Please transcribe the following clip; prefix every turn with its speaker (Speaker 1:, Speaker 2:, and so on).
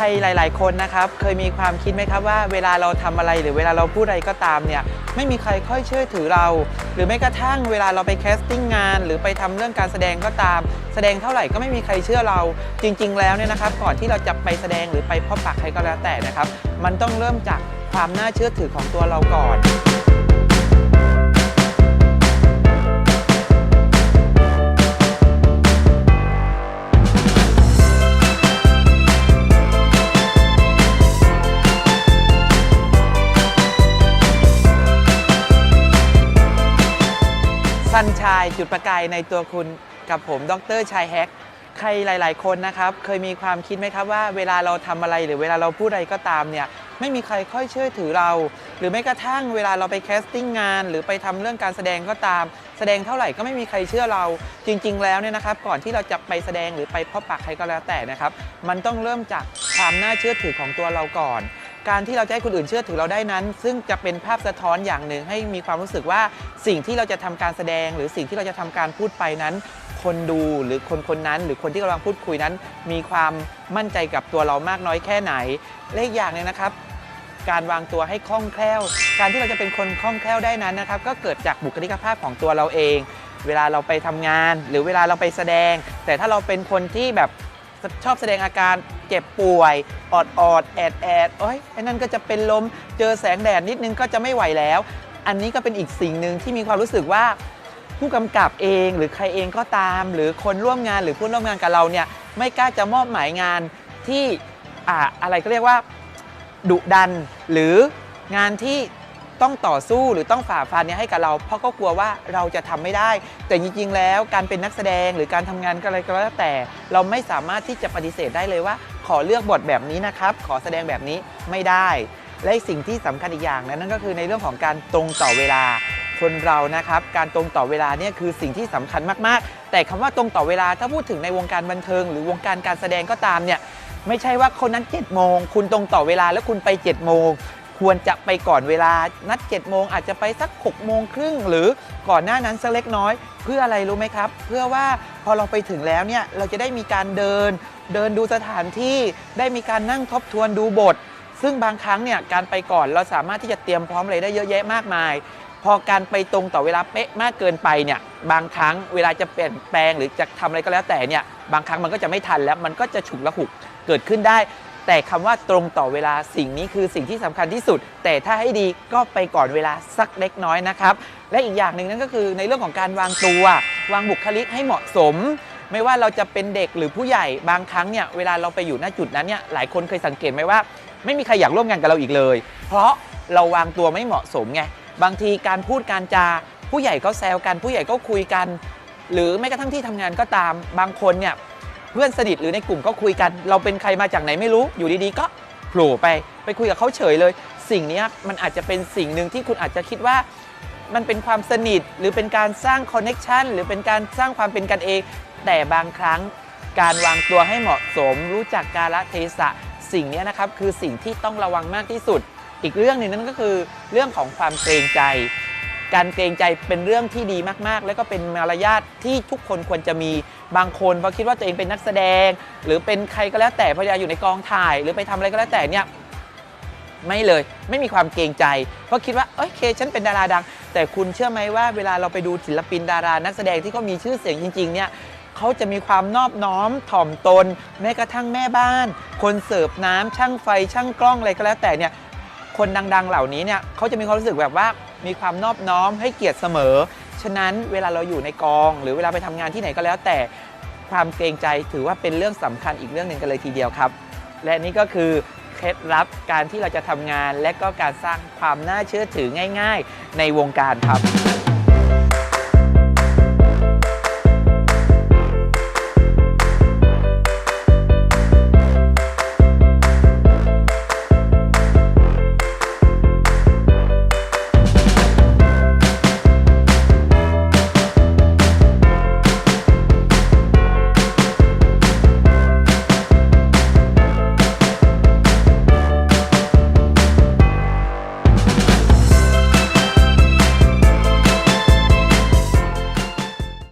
Speaker 1: รหลาย ๆ คนนะครับ เคยมีความคิดไหมครับว่าเวลาเราทำอะไรหรือเวลาเราพูดอะไรก็ตามเนี่ยไม่มีใครค่อยเชื่อถือเรา หรือแม้กระทั่งเวลาเราไปแคสติ้งงาน หรือไปทำเรื่องการแสดงก็ตาม แสดงเท่าไหร่ก็ไม่มีใครเชื่อเรา จริง ๆ แล้วเนี่ยนะครับก่อนที่เราจะไปแสดงหรือไปพบปะใครก็แล้วแต่นะครับ มันต้องเริ่มจากความน่าเชื่อถือของตัวเราก่อน สันชายจุดประกายในตัวคุณกับผม ดรชายแฮก ใครหลาย ๆ คนนะครับ เคยมีความคิดไหมครับว่าเวลาเราทำอะไรหรือเวลาเราพูดอะไรก็ตามเนี่ยไม่มีใครค่อยเชื่อถือเรา หรือแม้กระทั่งเวลาเราไปแคสติ้งงาน หรือไปทำเรื่องการแสดงก็ตาม แสดงเท่าไหร่ก็ไม่มีใครเชื่อเรา จริง ๆ แล้วเนี่ยนะครับ ก่อนที่เราจะไปแสดงหรือไปพบปะใครก็แล้วแต่นะครับ มันต้องเริ่มจากความน่าเชื่อถือของตัวเราก่อน การที่เราจะให้คนอื่นเชื่อถือเราได้นั้น ซึ่งจะเป็นภาพสะท้อนอย่างหนึ่งให้มีความรู้สึกว่าสิ่งที่เราจะทำการแสดง หรือสิ่งที่เราจะทำการพูดไปนั้น คนดูหรือคนคนนั้น หรือคนที่กำลังพูดคุยนั้น มีความมั่นใจกับตัวเรามากน้อยแค่ไหนและอีกอย่างหนึงนะครับการวางตัวให้คล่องแคล่ว การที่เราจะเป็นคนคล่องแคล่วได้นั้นนะครับ ก็เกิดจากบุคลิกภาพของตัวเราเอง เวลาเราไปทำงาน หรือเวลาเราไปแสดง แต่ถ้าเราเป็นคนที่แบบชอบแสดงอาการ เจ็บป่วย ออดออดแอดแอดโอ้ยไอ้นั่นก็จะเป็นลมเจอแสงแดดนิดนึงก็จะไม่ไหวแล้ว อันนี้ก็เป็นอีกสิ่งหนึ่งที่มีความรู้สึกว่าผู้กำกับเองหรือใครเองก็ตาม หรือคนร่วมงานหรือผู้ร่วมงานกับเราเนี่ยไม่กล้าจะมอบหมายงานที่อ่าอะไรก็เรียกว่าดุดัน หรืองานที่ต้องต่อสู้หรือต้องฝ่าฟันเนี่ยให้กับเรา เพราะก็กลัวว่าเราจะทำไม่ได้ แต่จริงๆแล้วการเป็นนักแสดงหรือการทำงานอะไรก็แล้วแต่ เราไม่สามารถที่จะปฏิเสธได้เลยว่า ขอเลือกบทแบบนี้นะครับ ขอแสดงแบบนี้ไม่ได้ และสิ่งที่สำคัญอีกอย่างนะนั่นก็คือในเรื่องของการตรงต่อเวลาคนเรานะครับ การตรงต่อเวลาเนี่ยคือสิ่งที่สำคัญมากๆ แต่คำว่าตรงต่อเวลาถ้าพูดถึงในวงการบันเทิง หรือวงการการแสดงก็ตามเนี่ยไม่ใช่ว่าคนนั้น7จ็ดโมงคุณตรงต่อเวลาแล้วคุณไป7จ็ดโมง ควรจะไปก่อนเวลานัด 7 โมงอาจจะไปสัก 6 โมงครึ่ง หรือก่อนหน้านั้นสักเล็กน้อย เพื่ออะไรรู้ไหมครับ เพื่อว่าพอเราไปถึงแล้วเนี่ยเราจะได้มีการเดิน เดินดูสถานที่ได้มีการนั่งทบทวนดูบท ซึ่งบางครั้งเนี่ยการไปก่อนเราสามารถที่จะเตรียมพร้อมอะไรได้เยอะแยะมากมาย พอการไปตรงต่อเวลาเป๊ะมากเกินไปเนี่ยบางครั้งเวลาจะเปลี่ยนแปลงหรือจะทำอะไรก็แล้วแต่เนี่ยบางครั้งมันก็จะไม่ทันแล้วมันก็จะฉุกละหุกเกิดขึ้นได้ แต่คำว่าตรงต่อเวลาสิ่งนี้คือสิ่งที่สำคัญที่สุด แต่ถ้าให้ดีก็ไปก่อนเวลาสักเล็กน้อยนะครับ และอีกอย่างหนึ่งนั่นก็คือในเรื่องของการวางตัว วางบุคลิกให้เหมาะสม ไม่ว่าเราจะเป็นเด็กหรือผู้ใหญ่บางครั้งเนี่ยเวลาเราไปอยู่ณจุดนั้นเนี่ยหลายคนเคยสังเกตไหมว่า ไม่มีใครอยากร่วมงานกับเราอีกเลย เพราะเราวางตัวไม่เหมาะสมไงบางทีการพูดการจาผู้ใหญ่ก็แซวกัน ผู้ใหญ่ก็คุยกัน หรือแม้กระทั่งที่ทำงานก็ตามบางคนเนี่ย เพื่อนสนิทหรือในกลุ่มก็คุยกัน เราเป็นใครมาจากไหนไม่รู้อยู่ดีๆ ก็โผล่ไปไปคุยกับเขาเฉยเลย สิ่งนี้มันอาจจะเป็นสิ่งหนึ่งที่คุณอาจจะคิดว่ามันเป็นความสนิทหรือเป็นการสร้างคอนเน็ชันหรือเป็นการสร้างความเป็นกันเอง แต่บางครั้งการวางตัวให้เหมาะสม รู้จักกาลเทศะ สิ่งนี้นะครับคือสิ่งที่ต้องระวังมากที่สุด อีกเรื่องหนึ่งนั่นก็คือเรื่องของความเกรงใจ การเกรงใจเป็นเรื่องที่ดีมากๆ แล้วก็เป็นมารยาทที่ทุกคนควรจะมีบางคนพอคิดว่าตัวเองเป็นนักแสดง หรือเป็นใครก็แล้วแต่พอจะอยู่ในกองถ่าย หรือไปทำอะไรก็แล้วแต่เนี่ยไม่เลยไม่มีความเกรงใจ เพราะคิดว่าเอ้ยเคฉันเป็นดาราดัง แต่คุณเชื่อไหมว่าเวลาเราไปดูศิลปินดารานักแสดงที่เขามีชื่อเสียงจริงๆเนี่ยเขาจะมีความนอบน้อมถ่อมตน แม้กระทั่งแม่บ้าน คนเสิร์ฟน้ำช่างไฟช่างกล้องอะไรก็แล้วแต่เนี่ยคนดังๆเหล่านี้เนี่ยเขาจะมีความรู้สึกแบบว่า มีความนอบน้อมให้เกียรติเสมอ ฉะนั้นเวลาเราอยู่ในกอง หรือเวลาไปทำงานที่ไหนก็แล้ว แต่ความเกรงใจถือว่าเป็นเรื่องสำคัญอีกเรื่องหนึ่งกันเลยทีเดียวครับ และนี่ก็คือเคล็ดลับการที่เราจะทำงาน และก็การสร้างความน่าเชื่อถือง่าย ๆ ในวงการครับ